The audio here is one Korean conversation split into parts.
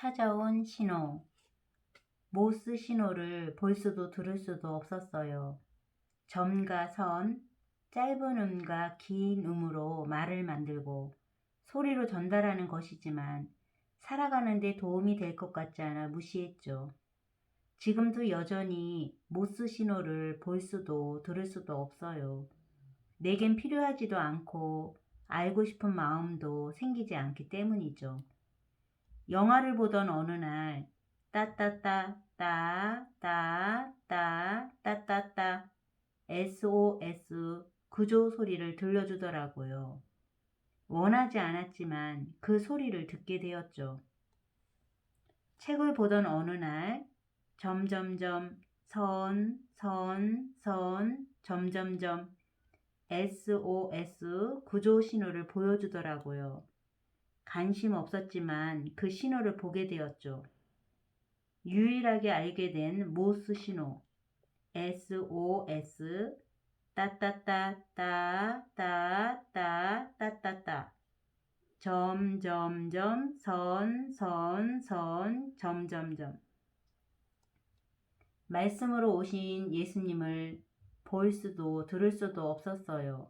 찾아온 신호. 모스 신호를 볼 수도 들을 수도 없었어요. 점과 선, 짧은 음과 긴 음으로 말을 만들고 소리로 전달하는 것이지만 살아가는데 도움이 될 것 같지 않아 무시했죠. 지금도 여전히 모스 신호를 볼 수도 들을 수도 없어요. 내겐 필요하지도 않고 알고 싶은 마음도 생기지 않기 때문이죠. 영화를 보던 어느 날 따따따 따따따 따따따 SOS 구조 소리를 들려주더라고요. 원하지 않았지만 그 소리를 듣게 되었죠. 책을 보던 어느 날 점점점 선, 선, 선, 점점점 SOS 구조 신호를 보여주더라고요. 관심 없었지만 그 신호를 보게 되었죠. 유일하게 알게 된 모스 신호 SOS 따따따따따따따따 점점점 선선선 점점점 말씀으로 오신 예수님을 볼 수도 들을 수도 없었어요.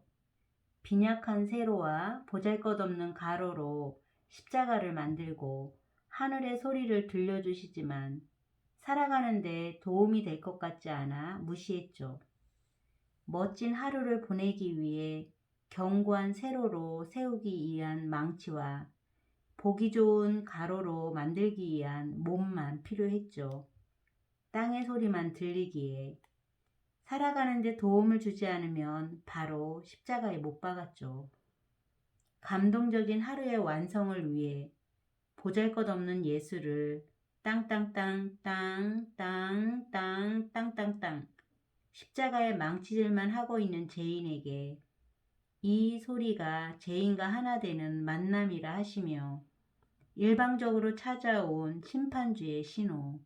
빈약한 세로와 보잘것없는 가로로 십자가를 만들고 하늘의 소리를 들려주시지만 살아가는데 도움이 될 것 같지 않아 무시했죠. 멋진 하루를 보내기 위해 견고한 세로로 세우기 위한 망치와 보기 좋은 가로로 만들기 위한 몸만 필요했죠. 땅의 소리만 들리기에 살아가는데 도움을 주지 않으면 바로 십자가에 못 박았죠. 감동적인 하루의 완성을 위해 보잘것없는 예수를 땅땅땅 땅땅땅 땅땅땅 십자가에 망치질만 하고 있는 죄인에게 이 소리가 죄인과 하나 되는 만남이라 하시며 일방적으로 찾아온 심판주의 신호.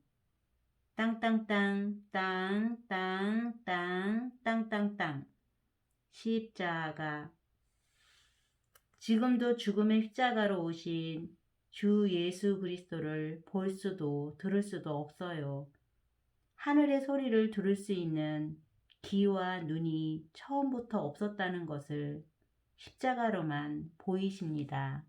땅땅땅 땅땅땅 땅땅땅 십자가 지금도 죽음의 십자가로 오신 주 예수 그리스도를 볼 수도 들을 수도 없어요. 하늘의 소리를 들을 수 있는 귀와 눈이 처음부터 없었다는 것을 십자가로만 보이십니다.